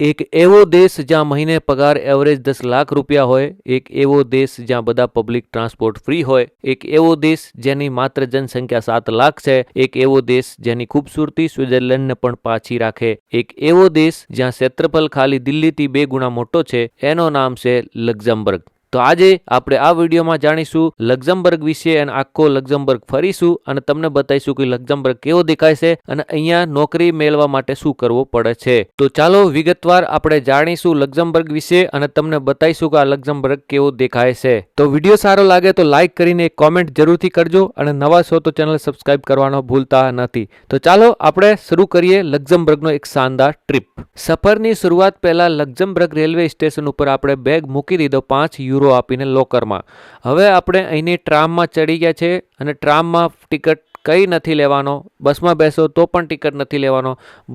એક એવો દેશ જ્યાં મહિને પગાર એવરેજ દસ લાખ રૂપિયા હોય, એક એવો દેશ જ્યાં બધા પબ્લિક ટ્રાન્સપોર્ટ ફ્રી હોય, એક એવો દેશ જેની માત્ર જનસંખ્યા સાત લાખ છે, એક એવો દેશ જેની ખૂબસૂરતી સ્વિટ્ઝરલેન્ડને પણ પાછી રાખે, એક એવો દેશ જ્યાં ક્ષેત્રફળ ખાલી દિલ્હીથી બે ગુણા મોટો છે, એનો નામ છે લક્ઝમબર્ગ. તો આજે આપણે આ વિડીયોમાં જાણીશું લક્ઝમબર્ગ વિશે અને આખો લક્ઝમબર્ગ ફરીશું અને તમને બતાવીશું કે લક્ઝમબર્ગ કેવો દેખાય છે અને અહીંયા નોકરી મેળવવા માટે શું કરવું પડે છે. તો ચાલો વિગતવાર આપણે જાણીશું લક્ઝમબર્ગ વિશે અને તમને બતાવીશું કે આ લક્ઝમબર્ગ કેવો દેખાય છે. તો વીડિયો સારો લાગે તો લાઈક કરીને કોમેન્ટ જરૂરથી કરજો અને નવા છો તો ચેનલ સબસ્ક્રાઇબ કરવાનો ભૂલતા નથી. તો ચાલો આપણે શરૂ કરીએ લક્ઝમબર્ગનો એક શાનદાર ટ્રીપ. સફરની શરૂઆત પહેલા લક્ઝમબર્ગ રેલવે સ્ટેશન ઉપર આપણે બેગ મૂકી દીધો પાંચ યુરો આપીને લોકરમાં. હવે આપણે અહીંની ટ્રામમાં ચડી ગયા છે અને ટ્રામમાં ટિકિટ કંઈ નથી લેવાનો, બસમાં બેસો તો પણ ટિકિટ નથી લેવાનો.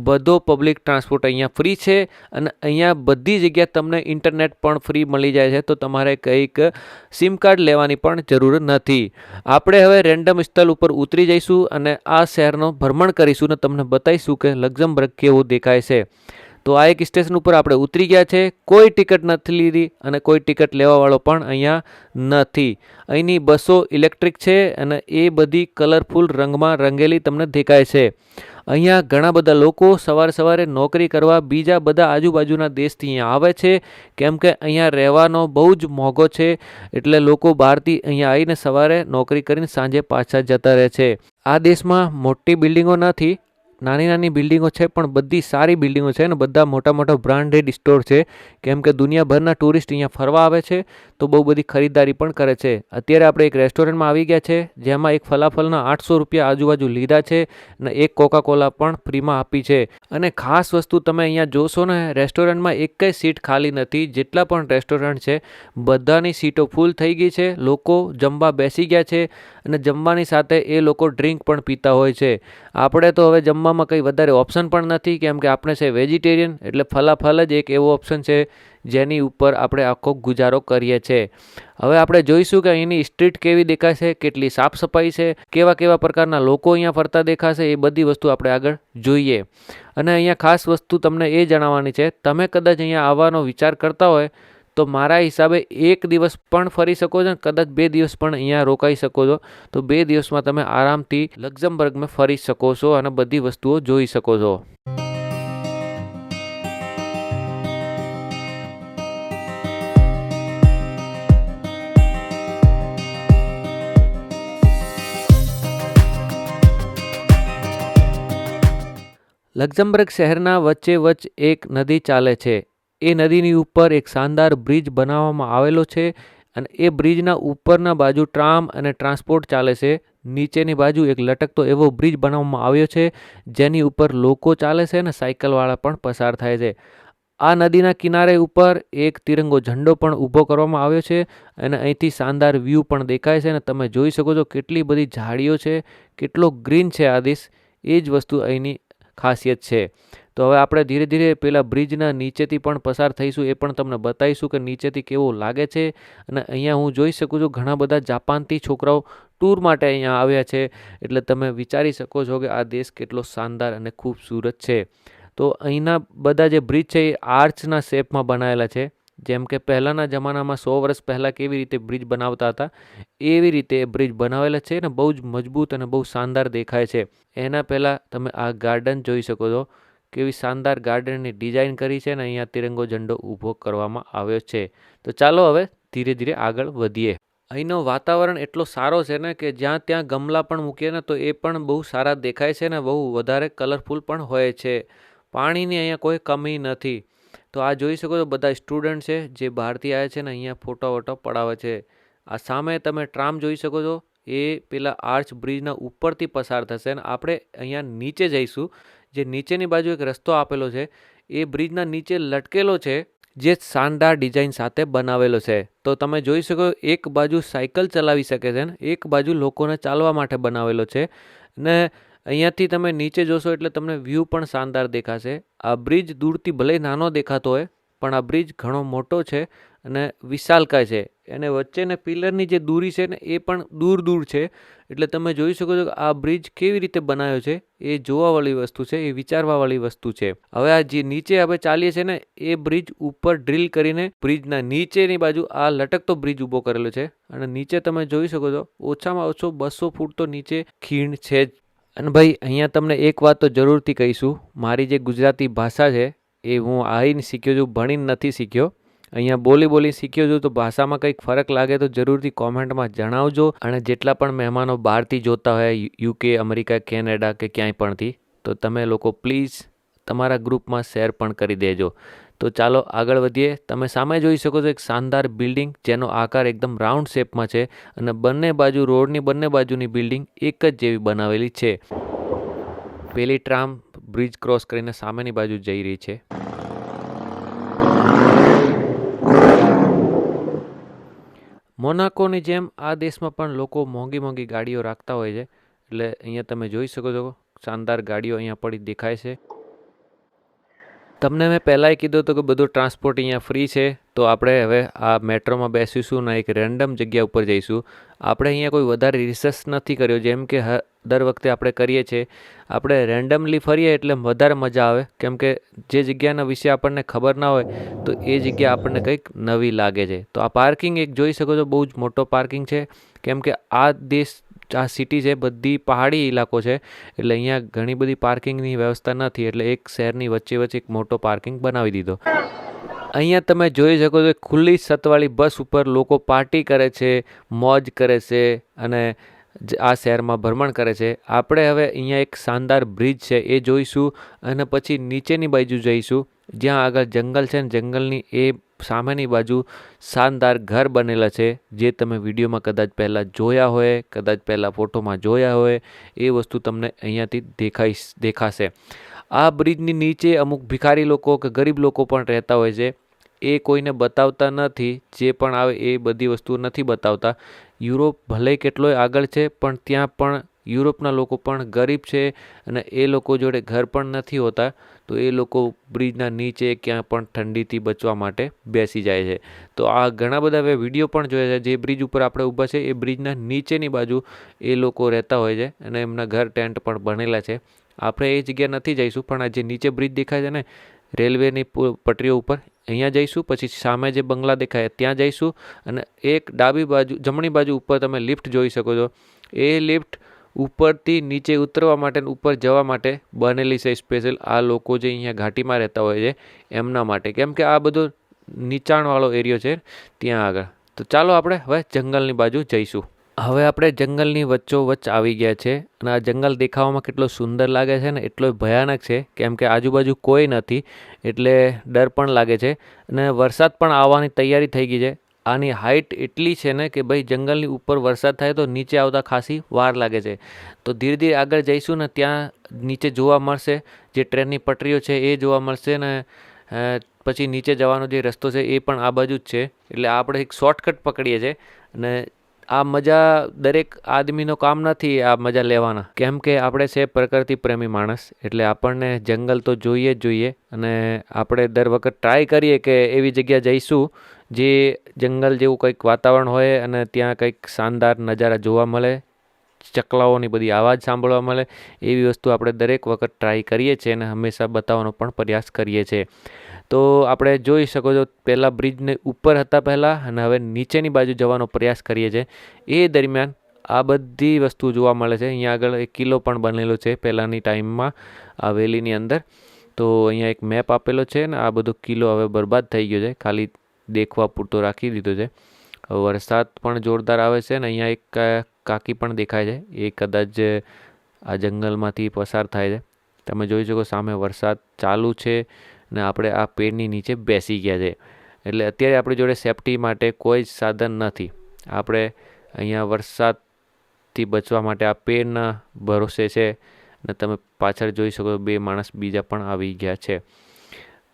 બધો પબ્લિક ટ્રાન્સપોર્ટ અહીંયા ફ્રી છે અને અહીંયા બધી જગ્યાએ તમને ઇન્ટરનેટ પણ ફ્રી મળી જાય છે, તો તમારે કંઈક સિમ કાર્ડ લેવાની પણ જરૂર નથી. આપણે હવે રેન્ડમ સ્થળ ઉપર ઉતરી જઈશું અને આ શહેરનો ભ્રમણ કરીશું અને તમને બતાવીશું કે લક્ઝમબર્ગ કેવું દેખાય છે. તો આ એક સ્ટેશન ઉપર આપણે ઉતરી ગયા છે. કોઈ ટિકિટ નથી લીધી અને કોઈ ટિકિટ લેવાવાળો પણ અહીંયા નથી. અહીંની બસો ઇલેક્ટ્રિક છે અને એ બધી કલરફુલ રંગમાં રંગેલી તમને દેખાય છે. અહીંયા ઘણા બધા લોકો સવારે સવારે નોકરી કરવા બીજા બધા આજુબાજુના દેશથી અહીંયા આવે છે. કેમ કે અહીંયા રહેવાનો બહુ જ મોંઘો છે એટલે લોકો બહારથી અહીંયા આવીને સવારે નોકરી કરીને સાંજે પાછા જતા રહે છે. આ દેશમાં મોટી બિલ્ડિંગો નથી નાની નાની બિલ્ડિંગો છે, પણ બધી સારી બિલ્ડિંગો છે અને બધા મોટા મોટા બ્રાન્ડેડ સ્ટોર છે. કેમ કે દુનિયાભરના ટુરિસ્ટ અહીંયા ફરવા આવે છે, તો બહુ બધી ખરીદદારી પણ કરે છે. અત્યારે આપણે એક રેસ્ટોરન્ટમાં આવી ગયા છે, જેમાં એક ફલાફલના આઠસો રૂપિયા આજુબાજુ લીધા છે અને એક કોકા કોલા પણ ફ્રીમાં આપી છે. અને ખાસ વસ્તુ તમે અહીંયા જોશો ને, રેસ્ટોરન્ટમાં એકય સીટ ખાલી નથી, જેટલા પણ રેસ્ટોરન્ટ છે, બધાની સીટો ફૂલ થઈ ગઈ છે. લોકો જમવા બેસી ગયા છે અને જમવાની સાથે એ લોકો ડ્રિંક પણ પીતા હોય છે. આપણે તો હવે જમવામાં કંઈ વધારે ઓપ્શન પણ નથી, કેમ કે આપણે છે વેજીટેરિયન એટલે ફલાફલ જ એક એવો ઓપ્શન છે જેની ઉપર આપણે આખો ગુજારો કરીએ છીએ હવે આપણે જોઈશું કે અહીંની સ્ટ્રીટ કેવી દેખાશે, કેટલી સાફ સફાઈ છે, કેવા કેવા પ્રકારના લોકો અહીંયા ફરતા દેખાશે, એ બધી વસ્તુ આપણે આગળ જોઈએ. અને અહીંયા ખાસ વસ્તુ તમને એ જણાવવાની છે, તમે કદાચ અહીંયા આવવાનો વિચાર કરતા હોય તો મારા હિસાબે એક દિવસ પણ ફરી શકો છો કદાચ બે દિવસ પણ અહીંયા રોકાઈ શકો છો. તો બે દિવસમાં તમે આરામથી લક્ઝમબર્ગમાં ફરી શકો છો અને બધી વસ્તુઓ જોઈ શકો છો. લક્ઝમબર્ગ શહેરના વચ્ચે વચ્ચ એક નદી ચાલે છે. એ નદીની ઉપર એક શાનદાર બ્રિજ બનાવવામાં આવેલો છે અને એ બ્રિજના ઉપરના બાજુ ટ્રામ અને ટ્રાન્સપોર્ટ ચાલે છે. નીચેની બાજુ એક લટકતો એવો બ્રિજ બનાવવામાં આવ્યો છે, જેની ઉપર લોકો ચાલે છે અને સાયકલવાળા પણ પસાર થાય છે. આ નદીના કિનારે ઉપર એક તિરંગો ઝંડો પણ ઊભો કરવામાં આવ્યો છે અને અહીંથી શાનદાર વ્યૂ પણ દેખાય છે અને તમે જોઈ શકો છો કેટલી બધી ઝાડીઓ છે, કેટલો ગ્રીન છે આ દેશ. એ જ વસ્તુ અહીંની ખાસિયત છે. તો હવે આપણે ધીરે ધીરે પેલા બ્રિજના નીચેથી પણ પસાર થઈશું. એ પણ તમને બતાવીશું કે નીચેથી કેવો લાગે છે. અને અહીંયા હું જોઈ શકું છું ઘણા બધા જાપાનથી છોકરાઓ ટૂર માટે અહીંયા આવ્યા છે. એટલે તમે વિચારી શકો છો કે આ દેશ કેટલો શાનદાર અને ખૂબસૂરત છે. તો અહીંના બધા જે બ્રિજ છે એ આર્ચના શેપમાં બનાવેલા છે. જેમ કે પહેલાંના જમાનામાં સો વર્ષ પહેલાં કેવી રીતે બ્રિજ બનાવતા હતા, એવી રીતે એ બ્રિજ બનાવેલા છે ને બહુ જ મજબૂત અને બહુ શાનદાર દેખાય છે. એના પહેલાં તમે આ ગાર્ડન જોઈ શકો છો. કેવી શાનદાર ગાર્ડનની ડિઝાઇન કરી છે અને અહીંયા તિરંગો ઝંડો ઊભો કરવામાં આવ્યો છે. તો ચાલો હવે ધીરે ધીરે આગળ વધીએ. અહીંનો વાતાવરણ એટલો સારો છે ને કે જ્યાં ત્યાં ગમલા પણ મૂકીએ ને તો એ પણ બહુ સારા દેખાય છે ને બહુ વધારે કલરફુલ પણ હોય છે. પાણીની અહીંયા કોઈ કમી નથી. તો આ જોઈ શકો છો બધા સ્ટુડન્ટ છે જે બહારથી આવ્યા છે ને અહીંયા ફોટો વોટો પડાવે છે. આ સામે તમે ટ્રામ જોઈ શકો છો. એ પેલા આર્ચ બ્રિજના ઉપરથી પસાર થશે અને આપણે અહીંયા નીચે જઈશું. જે નીચેની બાજુ એક રસ્તો આપેલો છે, એ બ્રિજના નીચે લટકેલો છે, જે શાનદાર ડિઝાઇન સાથે બનાવેલો છે. તો તમે જોઈ શકો એક બાજુ સાયકલ ચલાવી શકે છે ને, એક બાજુ લોકોને ચાલવા માટે બનાવેલો છે. ને અહીંયાથી તમે નીચે જોશો એટલે તમને વ્યૂ પણ શાનદાર દેખાશે. આ બ્રિજ દૂરથી ભલે નાનો દેખાતો હોય, પણ આ બ્રિજ ઘણો મોટો છે. અને વિશાલકાય છે. એને વચ્ચેને પિલરની જે દૂરી છે ને, એ પણ દૂર દૂર છે. એટલે તમે જોઈ શકો છો કે આ બ્રિજ કેવી રીતે બનાવ્યો છે, એ જોવાવાળી વસ્તુ છે, એ વિચારવાવાળી વસ્તુ છે. હવે આ જે નીચે આપણે ચાલીએ છીએ ને, એ બ્રિજ ઉપર ડ્રીલ કરીને બ્રિજના નીચેની બાજુ આ લટકતો બ્રિજ ઊભો કરેલો છે. અને નીચે તમે જોઈ શકો છો, ઓછામાં ઓછો બસો ફૂટ તો નીચે ખીણ છે જ. અને ભાઈ, અહીંયા તમને એક વાત તો જરૂરથી કહીશું. મારી જે ગુજરાતી ભાષા છે, એ હું આવીને શીખ્યો છું, ભણીને નથી શીખ્યો. અહીંયા બોલી બોલી શીખ્યો છું, તો ભાષામાં કંઈક ફરક લાગે તો જરૂરથી કોમેન્ટમાં જણાવજો. અને જેટલા પણ મહેમાનો બહારથી જોતા હોય યુકે અમેરિકા, કેનેડા કે ક્યાંય પણથી, તો તમે લોકો પ્લીઝ તમારા ગ્રુપમાં શેર પણ કરી દેજો. તો ચાલો આગળ વધીએ. તમે સામે જોઈ શકો છો એક શાનદાર બિલ્ડિંગ, જેનો આકાર એકદમ રાઉન્ડ શેપમાં છે અને બંને બાજુ, રોડની બંને બાજુની બિલ્ડિંગ એક જ જેવી બનાવેલી છે. પેલી ટ્રામ બ્રિજ ક્રોસ કરીને સામેની બાજુ જઈ રહી છે. મોનાકોની જેમ આ દેશમાં પણ લોકો મોંઘી મોંઘી ગાડીઓ રાખતા હોય છે. એટલે અહીંયા તમે જોઈ શકો છો, શાનદાર ગાડીઓ અહીંયા પડી દેખાય છે. તમને મેં પહેલાંય કીધું હતું કે બધું ટ્રાન્સપોર્ટ અહીંયા ફ્રી છે. તો આપણે હવે આ મેટ્રોમાં બેસીશું ને એક રેન્ડમ જગ્યા ઉપર જઈશું. આપણે અહીંયા કોઈ વધારે રિસર્ચ નથી કર્યો, જેમ કે દર વખતે આપણે કરીએ છીએ. આપણે રેન્ડમલી ફરીએ એટલે વધારે મજા આવે. કેમ કે જે જગ્યાના વિશે આપણને ખબર ના હોય, તો એ જગ્યા આપણને કંઈક નવી લાગે છે. તો આ પાર્કિંગ એક જોઈ શકો છો, બહુ જ મોટો પાર્કિંગ છે. કેમ કે આ દેશ, આ સિટી છે, બધી પહાડી ઇલાકો છે, એટલે અહીંયા ઘણી બધી પાર્કિંગની વ્યવસ્થા નથી. એટલે એક શહેરની વચ્ચે વચ્ચે એક મોટો પાર્કિંગ બનાવી દીધો. અહીંયા તમે જોઈ શકો છો ખુલ્લી સતવાળી બસ ઉપર લોકો પાર્ટી કરે છે, મોજ કરે છે અને આ શહેરમાં ભ્રમણ કરે છે. આપણે હવે અહીંયા એક શાનદાર બ્રિજ છે, એ જોઈશું અને પછી નીચેની બાજુ જઈશું. જ્યાં આગળ જંગલ છે ને જંગલની એ સામેની બાજુ શાનદાર ઘર બનેલા છે, જે તમે વિડીયોમાં કદાચ પહેલાં જોયા હોય, કદાચ પહેલાં ફોટોમાં જોયા હોય, એ વસ્તુ તમને અહીંયાથી દેખાઈ દેખાશે. આ બ્રિજની નીચે અમુક ભિખારી લોકો કે ગરીબ લોકો પણ રહેતા હોય છે. એ કોઈને બતાવતા નથી, જે પણ આવે એ બધી વસ્તુ નથી બતાવતા. યુરોપ ભલે કેટલોય આગળ છે, પણ ત્યાં પણ યુરોપના લોકો પણ ગરીબ છે અને એ લોકો જોડે ઘર પણ નથી હોતા, તો એ લોકો બ્રિજના નીચે ક્યાં પણ ઠંડીથી બચવા માટે બેસી જાય છે. તો આ ઘણા બધા હવે વીડિયો પણ જોયા છે, જે બ્રિજ ઉપર આપણે ઊભા છે, એ બ્રિજના નીચેની બાજુ એ લોકો રહેતા હોય છે અને એમના ઘર ટેન્ટ પણ બનેલા છે. આપણે એ જગ્યા નથી જઈશું, પણ આ જે નીચે બ્રિજ દેખાય છે ને રેલવેની પટરીઓ ઉપર અહીંયા જઈશું, પછી સામે જે બંગલા દેખાય ત્યાં જઈશું અને એક ડાબી બાજુ, જમણી બાજુ ઉપર તમે લિફ્ટ જોઈ શકો છો. એ લિફ્ટ ઉપરથી નીચે ઉતરવા માટે ઉપર જવા માટે બનેલી છે સ્પેશિયલ. આ લોકો જે અહીંયા ઘાટીમાં રહેતા હોય છે, એમના માટે. કેમ કે આ બધો નીચાણવાળો એરિયો છે ત્યાં આગળ. તો ચાલો આપણે હવે જંગલની બાજુ જઈશું. હવે આપણે જંગલની વચ્ચોવચ્ચ આવી ગયા છે અને આ જંગલ દેખાવામાં કેટલો સુંદર લાગે છે ને એટલો ભયાનક છે, કેમ કે આજુબાજુ કોઈ નથી, એટલે ડર પણ લાગે છે અને વરસાદ પણ આવવાની તૈયારી થઈ ગઈ છે. આની હાઇટ એટલી છે ને કે ભાઈ જંગલની ઉપર વરસાદ થાય તો નીચે આવતા ખાસી વાર લાગે છે. તો ધીરે ધીરે આગળ જઈશું ને ત્યાં નીચે જોવા મળશે, જે ટ્રેનની પટરીઓ છે એ જોવા મળશે ને પછી નીચે જવાનો જે રસ્તો છે એ પણ આ બાજુ જ છે. એટલે આપણે એક શોર્ટકટ પકડીએ છીએ અને આ મજા દરેક આદમીનો કામ નથી આ મજા લેવાના. કેમ કે આપણે છે પ્રકૃતિ પ્રેમી માણસ, એટલે આપણને જંગલ તો જોઈએ જ જોઈએ, અને આપણે દર વખત ટ્રાય કરીએ કે એવી જગ્યા જઈશું જે જંગલ જેવું કંઈક વાતાવરણ હોય અને ત્યાં કંઈક શાનદાર નજારા જોવા મળે, ચકલાઓની બધી આવાજ સાંભળવા મળે, એવી વસ્તુ આપણે દરેક વખત ટ્રાય કરીએ છીએ અને હંમેશા બતાવવાનો પણ પ્રયાસ કરીએ છીએ. તો આપણે જોઈ શકો છો, પહેલાં બ્રિજને ઉપર હતા પહેલાં અને હવે નીચેની બાજુ જવાનો પ્રયાસ કરીએ છીએ. એ દરમિયાન આ બધી વસ્તુ જોવા મળે છે. અહીંયા આગળ એક કિલ્લો પણ બનેલો છે પહેલાંની ટાઈમમાં આ વેલીની અંદર. તો અહીંયા એક મેપ આપેલો છે ને આ બધો કિલ્લો હવે બરબાદ થઈ ગયો છે. ખાલી દેખવા પૂરતો રાખી દીધો છે. વરસાદ પણ જોરદાર આવે છે ને અહીંયા એક કાકી પણ દેખાય છે. એ કદાચ આ જંગલમાંથી પસાર થાય છે. તમે જોઈ શકો સામે વરસાદ ચાલુ છે. ને આપણે આ પેડની નીચે બેસી ગયા છે. એટલે અત્યારે આપણી જોડે સેફટી માટે કોઈ જ સાધન નથી. આપણે અહીંયા વરસાદથી બચવા માટે આ પેડના ભરોસે છે ને તમે પાછળ જોઈ શકો બે માણસ બીજા પણ આવી ગયા છે.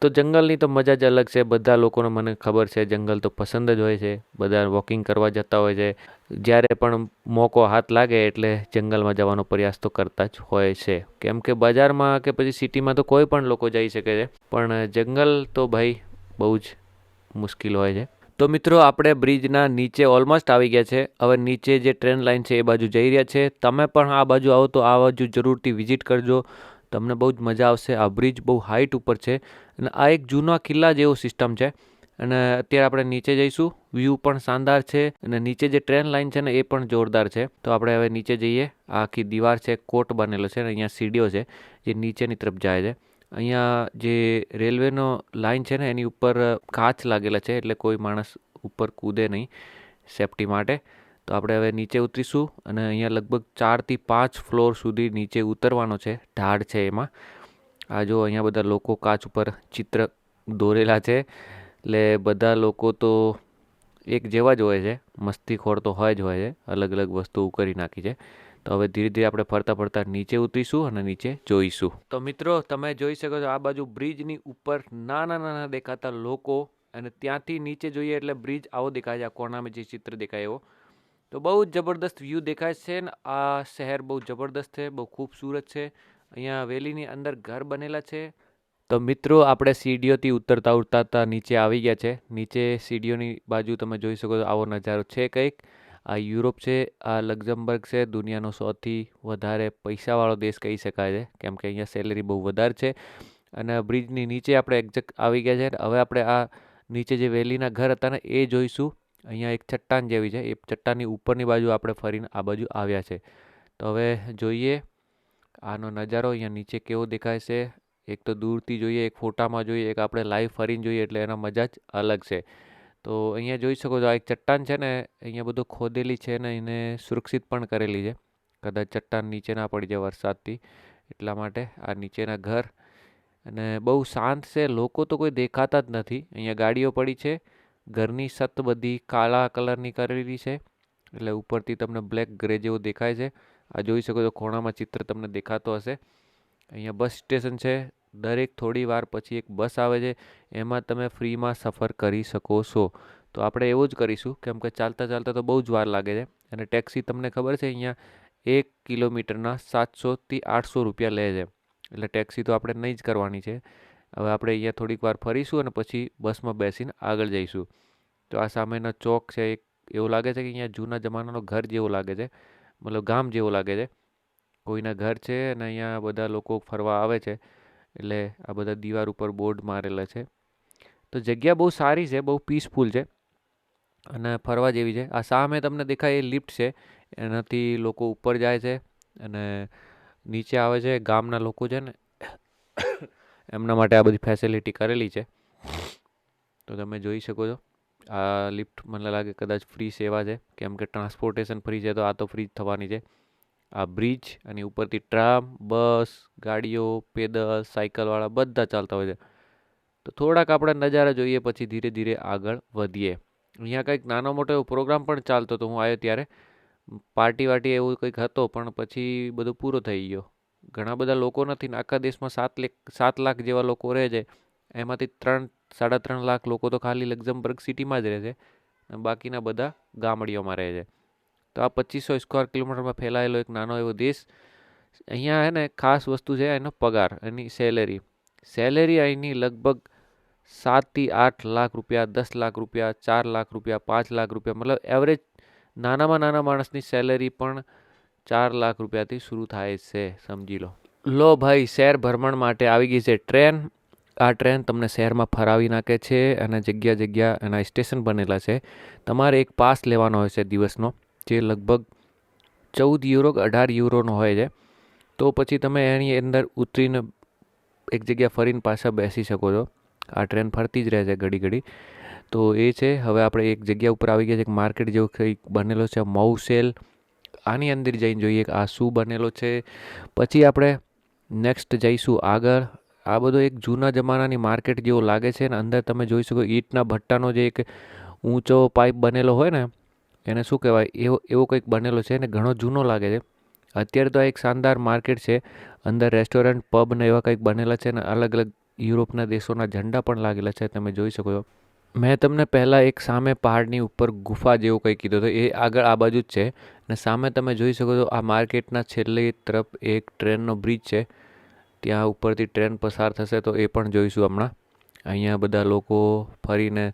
તો જંગલની તો મજા જ અલગ છે. બધા લોકોને મને ખબર છે, જંગલ તો પસંદ જ હોય છે. બધા વોકિંગ કરવા જતા હોય છે. જ્યારે પણ મોકો હાથ લાગે એટલે જંગલમાં જવાનો પ્રયાસ તો કરતા જ હોય છે. કેમ કે બજારમાં કે પછી સિટીમાં તો કોઈ પણ લોકો જઈ શકે છે. પણ જંગલ તો ભાઈ બહુ જ મુશ્કેલ હોય છે. તો મિત્રો, આપણે બ્રિજના નીચે ઓલમોસ્ટ આવી ગયા છે. હવે નીચે જે ટ્રેન લાઇન છે એ બાજુ જઈ રહ્યા છે. તમે પણ આ બાજુ આવો તો આ બાજુ જરૂરથી વિઝિટ કરજો. તમને બહુ જ મજા આવશે. આ બ્રિજ બહુ હાઇટ ઉપર છે અને આ એક જૂના કિલ્લા જેવો સિસ્ટમ છે. અને અત્યારે આપણે નીચે જઈશું. વ્યૂ પણ શાનદાર છે અને નીચે જે ટ્રેન લાઇન છે ને એ પણ જોરદાર છે. તો આપણે હવે નીચે જઈએ. આ આખી દીવાર છે, કોટ બનેલો છે અને અહીંયા સીડીઓ છે જે નીચેની તરફ જાય છે. અહીંયા જે રેલવેનો લાઇન છે ને એની ઉપર કાચ લાગેલા છે એટલે કોઈ માણસ ઉપર કૂદે નહીં સેફટી માટે. તો આપણે હવે નીચે ઉતરીશું અને અહીંયા લગભગ ચારથી પાંચ ફ્લોર સુધી નીચે ઉતરવાનો છે, ઢાળ છે એમાં. આ જો અહીંયા બધા લોકો કાચ ઉપર ચિત્ર દોરેલા છે, એટલે બધા લોકો તો એક જેવા જ હોય છે મસ્તીખોર તો હોય જ હોય છે, અલગ અલગ વસ્તુઓ કરી નાખી છે. તો હવે ધીરે ધીરે આપણે ફરતા ફરતા નીચે ઉતરીશું અને નીચે જોઈશું. તો મિત્રો, તમે જોઈ શકો છો આ બાજુ બ્રિજની ઉપર નાના નાના દેખાતા લોકો અને ત્યાંથી નીચે જોઈએ એટલે બ્રિજ આવો દેખાય છે, આ કોર્નામાં જે ચિત્ર દેખાય એવો. તો બહુ જ જબરદસ્ત વ્યૂ દેખાય છે ને આ શહેર બહુ જબરદસ્ત છે, બહુ ખૂબસૂરત છે. અહીંયા વેલીની અંદર ઘર બનેલા છે. તો મિત્રો, આપણે સીડીઓથી ઉતરતા ઉતરતા નીચે આવી ગયા છે. નીચે સીડીઓની બાજુ તમે જોઈ શકો છો, આવો નજારો છે કંઈક. આ યુરોપ છે, આ લક્ઝમબર્ગ છે, દુનિયાનો સૌથી વધારે પૈસાવાળો દેશ કહી શકાય છે, કેમ કે અહીંયા સેલેરી બહુ વધારે છે. અને બ્રિજની નીચે આપણે એક્ઝેક્ટ આવી ગયા છે હવે આપણે આ નીચે જે વેલીના ઘર હતા ને, એ જોઈશું. અહીંયા એક ચટ્ટાન જેવી છે. એ ચટ્ટાનની ઉપરની બાજુ આપણે ફરીને આ બાજુ આવ્યા છે. તો હવે જોઈએ, આનો નજારો અહીંયા નીચે કેવો દેખાય છે? એક તો દૂરથી જોઈએ, એક ફોટામાં જોઈએ, એક આપણે લાઈવ ફરીને જોઈએ એટલે એના મજા જ અલગ છે. તો અહીંયા જોઈ શકો છો આ એક ચટ્ટાન છે ને, અહીંયા બધું ખોદેલી છે ને, એને સુરક્ષિત પણ કરેલી છે. કદાચ ચટ્ટાન નીચે ના પડી જાય વરસાદથી. એટલા માટે આ નીચેના ઘર. અને બહુ શાંત છે. લોકો તો કોઈ દેખાતા જ નથી. અહીંયા ગાડીઓ પડી છે. ઘરની છત બધી કાળા કલરની કરેલી છે. એટલે ઉપરથી તમને બ્લેક ગ્રે જેવું દેખાય છે. આ જોઈ શકો છો ખૂણામાં ચિત્ર તમને દેખાતો હશે. અહીંયા બસ સ્ટેશન છે. દરેક થોડી વાર પછી એક બસ આવે છે. એમાં તમે ફ્રીમાં સફર કરી શકો છો. તો આપણે એવું જ કરીશું કેમ કે ચાલતા ચાલતા તો બહુ જ વાર લાગે છે. અને ટેક્સી તમને ખબર છે અહીંયા એક કિલોમીટરના સાતસોથી આઠસો રૂપિયા લે છે. એટલે ટેક્સી તો આપણે નહીં જ કરવાની છે. હવે આપણે અહીંયા થોડીક વાર ફરીશું અને પછી બસમાં બેસીને આગળ જઈશું. તો આ સામેનો ચોક છે, એક એવું લાગે છે કે અહીંયા જૂના જમાનાનો ઘર જેવો લાગે છે. મતલબ ગામ જેવું લાગે છે. કોઈના ઘર છે અને અહીંયા બધા લોકો ફરવા આવે છે. એટલે આ બધા દીવાર ઉપર બોર્ડ મારેલા છે. તો જગ્યા બહુ સારી છે, બહુ પીસફુલ છે. અને ફરવા જેવી છે. આ સામે તમને દેખાય એ લિફ્ટ છે. એનાથી લોકો ઉપર જાય છે અને નીચે આવે છે, ગામના લોકો છે ને એમના માટે આ બધી ફેસિલિટી કરેલી છે. તો તમે જોઈ શકો છો. આ લિફ્ટ મને લાગે કદાચ ફ્રી સેવા છે. કેમ કે ટ્રાન્સપોર્ટેશન ફ્રી છે તો આ તો ફ્રી જ થવાની છે. આ બ્રિજ અને ઉપરથી ટ્રામ બસ ગાડીઓ પેદલ સાયકલવાળા બધા ચાલતા હોય છે. તો થોડાક આપણે નજારા જોઈએ પછી ધીરે ધીરે આગળ વધીએ. અહીંયા કંઈક નાનો મોટો એવો પ્રોગ્રામ પણ ચાલતો હતો. હું આવ્યો ત્યારે. પાર્ટી વાર્ટી એવું કંઈક હતો પણ પછી બધું પૂરો થઈ ગયો. ઘણા બધા લોકો નથી આખા દેશમાં સાત લેખ, સાત લાખ જેવા લોકો રહે છે. એમાંથી ત્રણ, સાડા ત્રણ લાખ લોકો તો ખાલી લક્ઝમબર્ગ સિટીમાં જ રહે છે અને બાકીના બધા ગામડીઓમાં રહે છે. તો આ પચીસો સ્ક્વેર કિલોમીટરમાં ફેલાયેલો એક નાનો એવો દેશ, અહીંયા હે ને ખાસ વસ્તુ છે એનો પગાર, એની સેલેરી. સેલેરી અહીંની લગભગ સાતથી આઠ લાખ રૂપિયા, દસ લાખ રૂપિયા, ચાર લાખ રૂપિયા, પાંચ લાખ રૂપિયા, મતલબ એવરેજ નાનામાં નાના માણસની સેલેરી પણ ચાર લાખ રૂપિયાથી શરૂ થાય છે, સમજી લો. લો ભાઈ શહેર ભ્રમણ માટે આવી ગઈ છે ટ્રેન. આ ટ્રેન તમને શહેરમાં ફરાવી નાખે છે અને જગ્યા જગ્યા એના સ્ટેશન બનેલા છે. તમારે એક પાસ લેવાનો હોય છે દિવસનો, જે લગભગ ચૌદ યુરો કે અઢાર યુરોનો હોય છે. તો પછી તમે એની અંદર ઉતરીને એક જગ્યા ફરીને પાછા બેસી શકો છો. આ ટ્રેન ફરતી જ રહે છે ઘડી ઘડી. તો એ છે, હવે આપણે એક જગ્યા ઉપર આવી ગયા છે, એક માર્કેટ જેવું કંઈક બનેલો છે, મઉસેલ. આની અંદર જઈને જોઈએ કે આ શું બનેલો છે. પછી આપણે નેક્સ્ટ જઈશું આગળ. આ બધો એક જૂના જમાનાની માર્કેટ જેવો લાગે છે ને અંદર તમે જોઈ શકો ઈંટના ભટ્ટાનો જે એક ઊંચો પાઇપ બનેલો હોય ને, એને શું કહેવાય? એવો એવો કંઈક બનેલો છે ને ઘણો જૂનો લાગે છે. અત્યારે તો આ એક શાનદાર માર્કેટ છે. અંદર રેસ્ટોરન્ટ, પબ ને એવા કંઈક બનેલા છે ને અલગ અલગ યુરોપના દેશોના ઝંડા પણ લાગેલા છે, તમે જોઈ શકો છો. મેં તમને પહેલાં એક સામે પહાડની ઉપર ગુફા જેવું કંઈ કીધું હતું. એ આગળ આ બાજુ જ છે. ને સામે તમે જોઈ શકો છો, આ માર્કેટના છેલ્લી તરફ એક ટ્રેનનો બ્રિજ છે. ત્યાં ઉપરથી ટ્રેન પસાર થશે તો એ પણ જોઈશું હમણાં. અહીંયા બધા લોકો ફરીને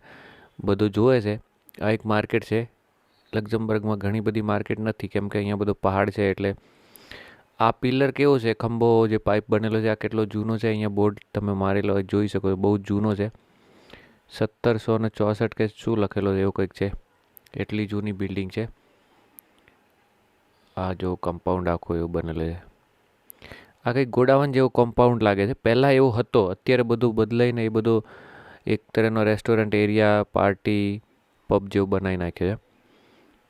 બધું જોવે છે. આ એક માર્કેટ છે. લક્ઝમબર્ગમાં ઘણી બધી માર્કેટ નથી, કેમ કે અહીંયા બધો પહાડ છે એટલે. આ પિલર કેવો છે? ખંભો જે પાઇપ બનેલો છે, આ કેટલો જૂનો છે? અહીંયા બોર્ડ તમે મારેલો જોઈ શકો છો, બહુ જૂનો છે. સત્તરસો ને ચોસઠ કે શું લખેલો એવું કંઈક છે. એટલી જૂની બિલ્ડિંગ છે. આ જો કમ્પાઉન્ડ આખું એવું બનેલું છે. આ કંઈક ગોડાવન જેવો કમ્પાઉન્ડ લાગે છે. પહેલાં એવો હતો. અત્યારે બધું બદલાઈને એ બધું એક તરહનો રેસ્ટોરન્ટ એરિયા પાર્ટી પબ જેવું બનાવી નાખ્યો છે.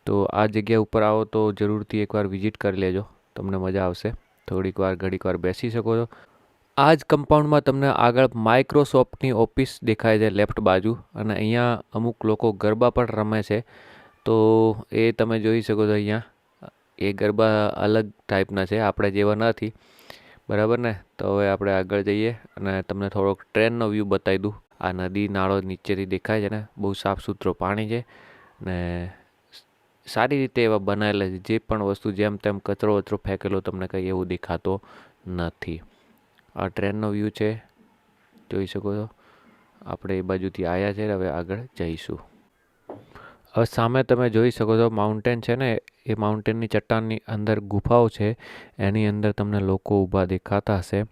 તો આ જગ્યા ઉપર આવો તો જરૂરથી એકવાર વિઝિટ કરી લેજો. તમને મજા આવશે. થોડીક વાર, ઘડીક વાર બેસી શકો છો. આ જ કમ્પાઉન્ડમાં તમને આગળ માઇક્રોસોફ્ટની ઓફિસ દેખાય છે લેફ્ટ બાજુ અને અહીંયા અમુક લોકો ગરબા પણ રમે છે. તો એ તમે જોઈ શકો છો અહીંયા. એ ગરબા અલગ ટાઈપના છે, આપણે જેવા નથી. બરાબર ને? તો હવે આપણે આગળ જઈએ અને તમને થોડોક ટ્રેનનો વ્યૂ બતાવી દઉં. આ નદી નાળો નીચેથી દેખાય છે ને? બહુ સાફ સુથરો પાણી છે ને સારી રીતે એવા બનાવેલા છે. જે પણ વસ્તુ જેમ તેમ કચરો વચરો ફેંકેલો તમને કંઈ એવું દેખાતો નથી. આ ટ્રેનનો વ્યૂ છે. જોઈ શકો છો. આપણે એ બાજુથી આવ્યા છે હવે આગળ જઈશું. હવે સામે તમે જોઈ શકો છો માઉન્ટેન છે ને, એ માઉન્ટેનની ચટ્ટાનની અંદર ગુફાઓ છે. એની અંદર તમને લોકો ઊભા દેખાતા હશે.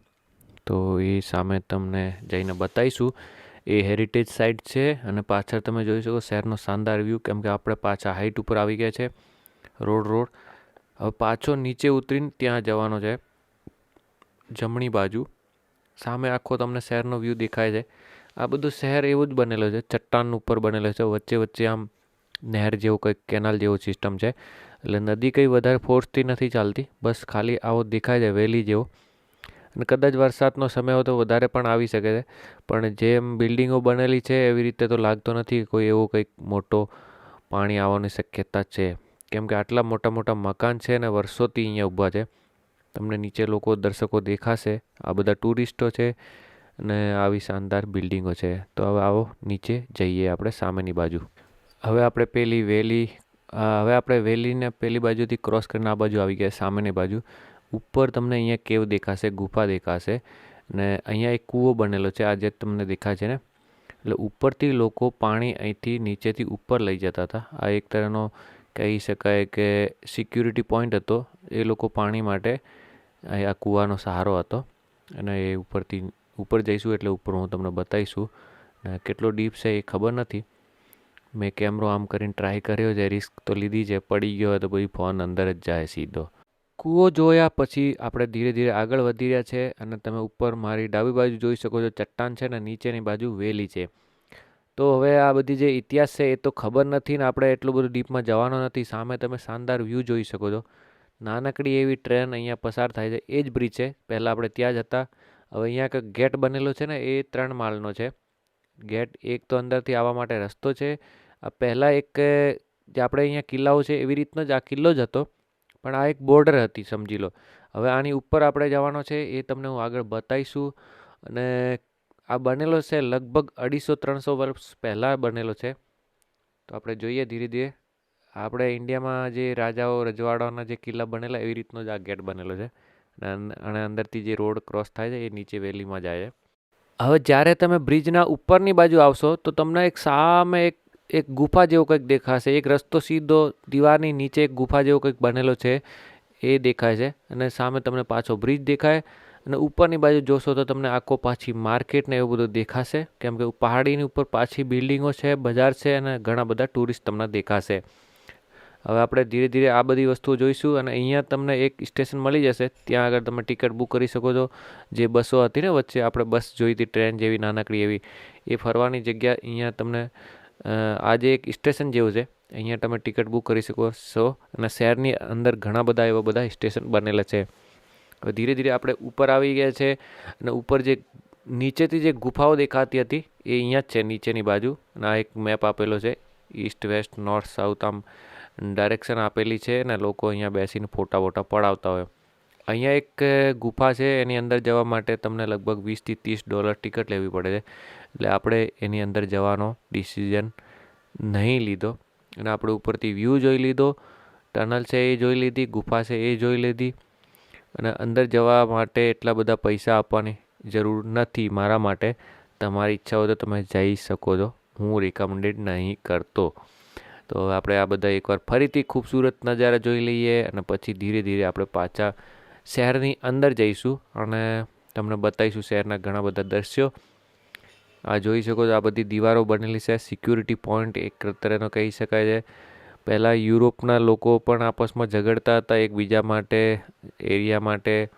તો એ સામે તમને જઈને બતાવીશું. એ હેરિટેજ સાઇટ છે અને પાછળ તમે જોઈ શકો શહેરનો શાનદાર વ્યૂ કેમ કે આપણે પાછા હાઇટ ઉપર આવી ગયા છે. Road road. હવે પાછો નીચે ઉતરીને ત્યાં જવાનો છે. જમણી બાજુ. સામે આખો તમને શહેરનો વ્યૂ દેખાય છે. આ બધું શહેર એવું જ બનેલો છે. ચટ્ટાન ઉપર બનેલો છે. વચ્ચે વચ્ચે આમ નહેર જેવું કંઈક કેનાલ જેવો સિસ્ટમ છે. એટલે નદી કંઈ વધારે ફોર્સથી નથી ચાલતી. બસ ખાલી આવો દેખાય છે, વેલી જેવો. અને કદાચ વરસાદનો સમય હોય તો વધારે પણ આવી શકે છે. પણ જેમ બિલ્ડિંગો બનેલી છે, એવી રીતે તો લાગતો નથી કોઈ એવો કંઈક મોટો પાણી આવવાની શક્યતા છે. કેમ કે આટલા મોટા મોટા મકાન છે અને વર્ષોથી અહીંયા ઊભા છે. તમને નીચે લોકો દર્શકો દેખાશે. આ બધા ટુરિસ્ટો છે અને આવી શાનદાર બિલ્ડિંગો છે. તો હવે આવો નીચે જઈએ આપણે સામેની બાજુ. હવે આપણે પેલી વેલી હવે આપણે વેલીને પેલી બાજુથી ક્રોસ કરીને આ બાજુ આવી ગયા સામેની બાજુ. ઉપર તમને અહીંયા કેવ દેખાશે, ગુફા દેખાશે ને અહીંયા એક કૂવો બનેલો છે. આ જે તમને દેખાય છે ને, એટલે ઉપરથી લોકો પાણી અહીંથી નીચેથી ઉપર લઈ જતા હતા. આ એક તરહનો કહી શકાય કે સિક્યુરિટી પોઈન્ટ હતો. એ લોકો પાણી માટે આ કૂવાનો સહારો હતો. અને એ ઉપરથી, ઉપર જઈશું એટલે ઉપર હું તમને બતાવીશું. કેટલો ડીપ છે એ ખબર નથી. મેં કેમેરો આમ કરીને ટ્રાય કર્યો છે રિસ્ક તો લીધી છે પડી ગયો તો પછી ફોન અંદર જ જાય સીધો. કૂવો જોયા પછી આપણે ધીરે ધીરે આગળ વધી રહ્યા છે અને તમે ઉપર મારી ડાબી બાજુ જોઈ શકો છો, ચટ્ટાન છે ને નીચેની બાજુ વેલી છે. તો હવે આ બધી જે ઇતિહાસ છે એ તો ખબર નથી ને આપણે એટલું બધું ડીપમાં જવાનો નથી. સામે તમે શાનદાર વ્યૂ જોઈ શકો છો. નાનકડી એવી ટ્રેન અહીંયા પસાર થાય છે. એ જ બ્રિજ છે. પહેલાં આપણે ત્યાં જ હતા. હવે અહીંયા એક ગેટ બનેલો છે ને, એ ત્રણ માળનો છે. ગેટ એક તો અંદરથી આવવા માટે રસ્તો છે. આ પહેલાં એક જે આપણે અહીંયા કિલ્લાઓ છે, એવી રીતનો જ આ કિલ્લો જ હતો. પણ આ એક બોર્ડર હતી, સમજી લો. હવે આની ઉપર આપણે જવાનો છે, એ તમને હું આગળ બતાવીશું. અને આ બનેલો છે લગભગ અઢીસો, ત્રણસો વર્ષ પહેલાં બનેલો છે. તો આપણે જોઈએ ધીરે ધીરે. આપણે ઇન્ડિયામાં જે રાજાઓ રજવાડાના જે કિલ્લા બનેલા, એવી રીતનો જ આ ગેટ બનેલો છે. અને અંદરથી જે રોડ ક્રોસ થાય છે, એ નીચે વેલીમાં જાય છે. હવે જ્યારે તમે બ્રિજના ઉપરની બાજુ આવશો, તો તમને એક સામે એક એક ગુફા જેવો કંઈક દેખાશે. એક રસ્તો સીધો દીવારની નીચે એક ગુફા જેવો કંઈક બનેલો છે, એ દેખાય છે. અને સામે તમને પાછો બ્રિજ દેખાય. અને ઉપરની બાજુ જોશો તો તમને આખો પાછી માર્કેટ ને એવું બધું દેખાશે. કેમ કે પહાડીની ઉપર પાછી બિલ્ડિંગો છે, બજાર છે અને ઘણા બધા ટુરિસ્ટ તમને દેખાશે. હવે આપણે ધીરે ધીરે આ બધી વસ્તુઓ જોઈશું અને અહીંયા તમને એક સ્ટેશન મળી જશે. ત્યાં આગળ તમે ટિકિટ બુક કરી શકો છો. જે બસો હતી ને વચ્ચે, આપણે બસ જોઈ હતી, ટ્રેન જેવી, નાનકડી એવી. એ ફરવાની જગ્યા અહીંયા તમને આજે એક સ્ટેશન જેવું છે. અહીંયા તમે ટિકિટ બુક કરી શકો છો અને શહેરની અંદર ઘણા બધા એવા બધા સ્ટેશન બનેલા છે. હવે ધીરે ધીરે આપણે ઉપર આવી ગયા છે અને ઉપર જે નીચેથી જે ગુફાઓ દેખાતી હતી, એ અહીંયા જ છે, નીચેની બાજુ. અને આ એક મેપ આપેલો છે. ઈસ્ટ, વેસ્ટ, નોર્થ, સાઉથ, આમ ડાયરેક્શન આપેલી છે ને લોકો અહીંયા બેસીને ફોટા વોટા પડાવતા હોય. અહીંયા એક ગુફા છે, એની અંદર જવા માટે તમને લગભગ વીસથી ત્રીસ ડોલર ટિકિટ લેવી પડે છે. એટલે આપણે એની અંદર જવાનો ડિસિઝન નહીં લીધો અને આપણે ઉપરથી વ્યૂ જોઈ લીધો ટનલ છે એ જોઈ લીધી, ગુફા છે એ જોઈ લીધી અને અંદર જવા માટે એટલા બધા પૈસા આપવાની જરૂર નથી મારા માટે. તમારી ઈચ્છા હોય તો તમે જઈ શકો છો. હું રિકમેન્ડેડ નહીં કરતો. તો આપણે આ બધા એકવાર ફરીથી ખૂબસૂરત નજારા જોઈ લઈએ અને પછી ધીરે ધીરે આપણે પાછા શહેરની અંદર જઈશું અને તમને બતાવીશું શહેરના ઘણા બધા દ્રશ્યો. આ જોઈ શકો છો આ બધી દીવારો બનેલી છે. સિક્યુરિટી પોઈન્ટ એક તરહનો કહી શકાય છે. પહેલાં યુરોપના લોકો પણ આપસમાં ઝઘડતા હતા એકબીજા માટે, એરિયા માટે,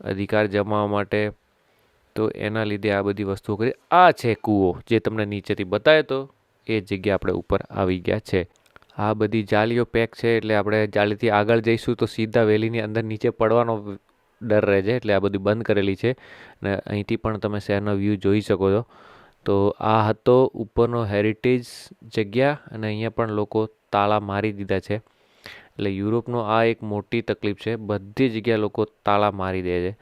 અધિકાર જમાવવા માટે. તો એના લીધે આ બધી વસ્તુઓ કરી. આ છે કૂવો, જે તમને નીચેથી બતાવ્યો તો એ જગ્યા આપણે ઉપર આવી ગયા છે. આ બધી જાલીઓ પેક છે એટલે આપણે જાળીથી આગળ જઈશું તો સીધા વેલીની અંદર નીચે પડવાનો ડર રહે છે એટલે આ બધી બંધ કરેલી છે. અને અહીંથી પણ તમે શહેરનો વ્યૂ જોઈ શકો છો. તો આ હતો ઉપરનો હેરિટેજ જગ્યા અને અહીંયા પણ લોકો તાળા મારી દીધા છે. એટલે યુરોપનો આ એક મોટી તકલીફ છે. બધી જગ્યા લોકો તાળા મારી દે છે.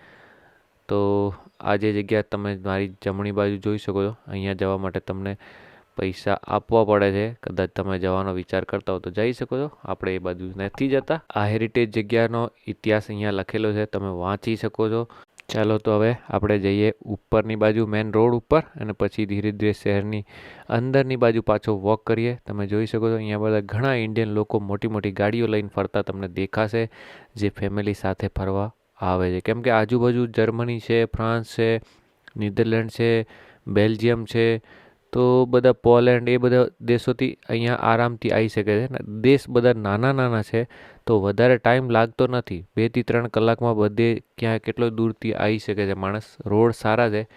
તો આ જે જગ્યા તમે મારી જમણી બાજુ જોઈ શકો છો. અહીંયા જવા માટે તમને પૈસા આપવા પડે છે. કદાચ તમે જવાનો વિચાર કરતા હો તો જઈ શકો છો. આપણે એ બાજુ નથી જતા. આ હેરિટેજ જગ્યાનો ઇતિહાસ અહીંયા લખેલો છે. તમે વાંચી શકો છો. ચાલો તો હવે આપણે જઈએ ઉપરની બાજુ મેન રોડ ઉપર, અને પછી ધીરે ધીરે શહેરની અંદરની બાજુ પાછો વોક કરીએ. તમે જોઈ શકો છો, અહીંયા બધા ઘણા ઇન્ડિયન લોકો મોટી મોટી ગાડીઓ લઈને ફરતા તમને દેખાશે, જે ફેમિલી સાથે ફરવા આવે છે. કેમ કે આજુબાજુ જર્મની છે ફ્રાન્સ છે નીધરલેન્ડ છે બેલ્જિયમ છે તો બધા પોલેન્ડ એ બધા દેશોથી અહીંયા આરામથી આવી શકે છે. દેશ બધા નાના નાના છે, તો વધારે ટાઈમ લાગતો નથી. બેથી ત્રણ કલાકમાં બધે ક્યાં કેટલો દૂરથી આવી શકે છે માણસ. રોડ સારા છે.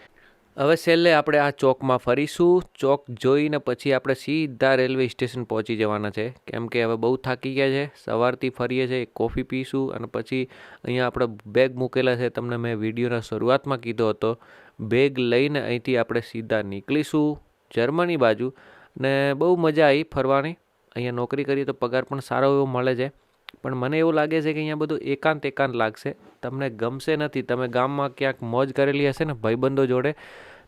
હવે છેલ્લે આપણે આ ચોકમાં ફરીશું. ચોક જોઈને પછી આપણે સીધા રેલવે સ્ટેશન પહોંચી જવાના છે. કેમ કે હવે બહુ થાકી ગયા છે. સવારથી ફરીએ છીએ, કોફી પીશું અને પછી અહીંયા આપણે બેગ મૂકેલા છે. તમને મેં વિડીયોના શરૂઆતમાં કીધો હતો. બેગ લઈને અહીંથી આપણે સીધા નીકળીશું. જર્મની બાજુ ને બહુ મજા આવી ફરવાની. અહીંયા નોકરી કરીએ તો પગાર પણ સારો એવો મળે છે. પણ મને એવું લાગે છે કે અહીંયા બધું એકાંત એકાંત લાગશે. તમને ગમશે નથી. તમે ગામમાં ક્યાંક મોજ કરેલી હશે ને ભાઈબંધો જોડે,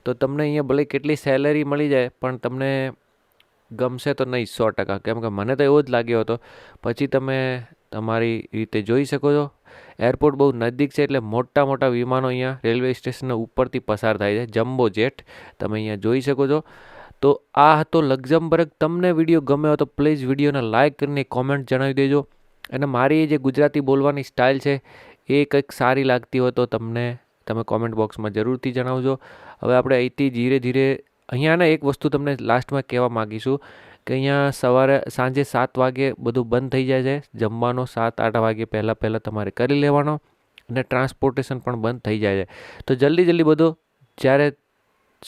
તો તમને અહીંયા ભલે કેટલી સેલેરી મળી જાય, પણ તમને ગમશે તો નહીં સો ટકા. કેમ કે મને તો એવો જ લાગ્યો હતો. પછી તમે તમારી રીતે જોઈ શકો છો. એરપોર્ટ બહુ નજીક છે એટલે મોટા મોટા વિમાનો અહીંયા રેલવે સ્ટેશનના ઉપરથી પસાર થાય છે. જમ્બો જેટ તમે અહીંયા જોઈ શકો છો. તો આ હતો લક્ઝમબર્ગ. તમને વીડિયો ગમ્યો તો પ્લીઝ વિડીયોને લાઇક કરીને કોમેન્ટ જણાવી દેજો. અને મારી જે ગુજરાતી બોલવાની સ્ટાઇલ છે એ કંઈક સારી લાગતી હોય તો તમને, તમે કોમેન્ટ બોક્સમાં જરૂરથી જણાવજો. હવે આપણે અહીંથી ધીરે ધીરે, અહીંયાના એક વસ્તુ તમને લાસ્ટમાં કહેવા માગીશું કે અહીંયા સવારે સાંજે સાત વાગે બધું બંધ થઈ જાય છે. જમવાનો સાત આઠ વાગે પહેલાં પહેલાં તમારે કરી લેવાનો અને ટ્રાન્સપોર્ટેશન પણ બંધ થઈ જાય છે. તો જલ્દી જલ્દી બધો જ્યારે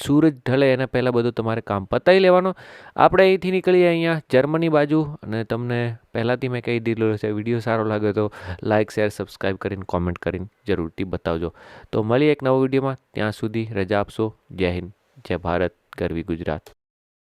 સૂરજ ઢળે એના પહેલાં બધું તમારે કામ પતાવી લેવાનું. આપણે અહીંથી નીકળીએ અહીંયા જર્મની બાજુ અને તમને પહેલાંથી મેં કહી દીધેલું છે, વીડિયો સારો લાગે તો લાઇક શેર, સબસ્ક્રાઈબ કરીને કોમેન્ટ કરીને જરૂરથી બતાવજો. તો મળીએ એક નવો વિડીયોમાં. ત્યાં સુધી રજા આપશો. જય હિન્દ. જય ભારત. ગરવી ગુજરાત.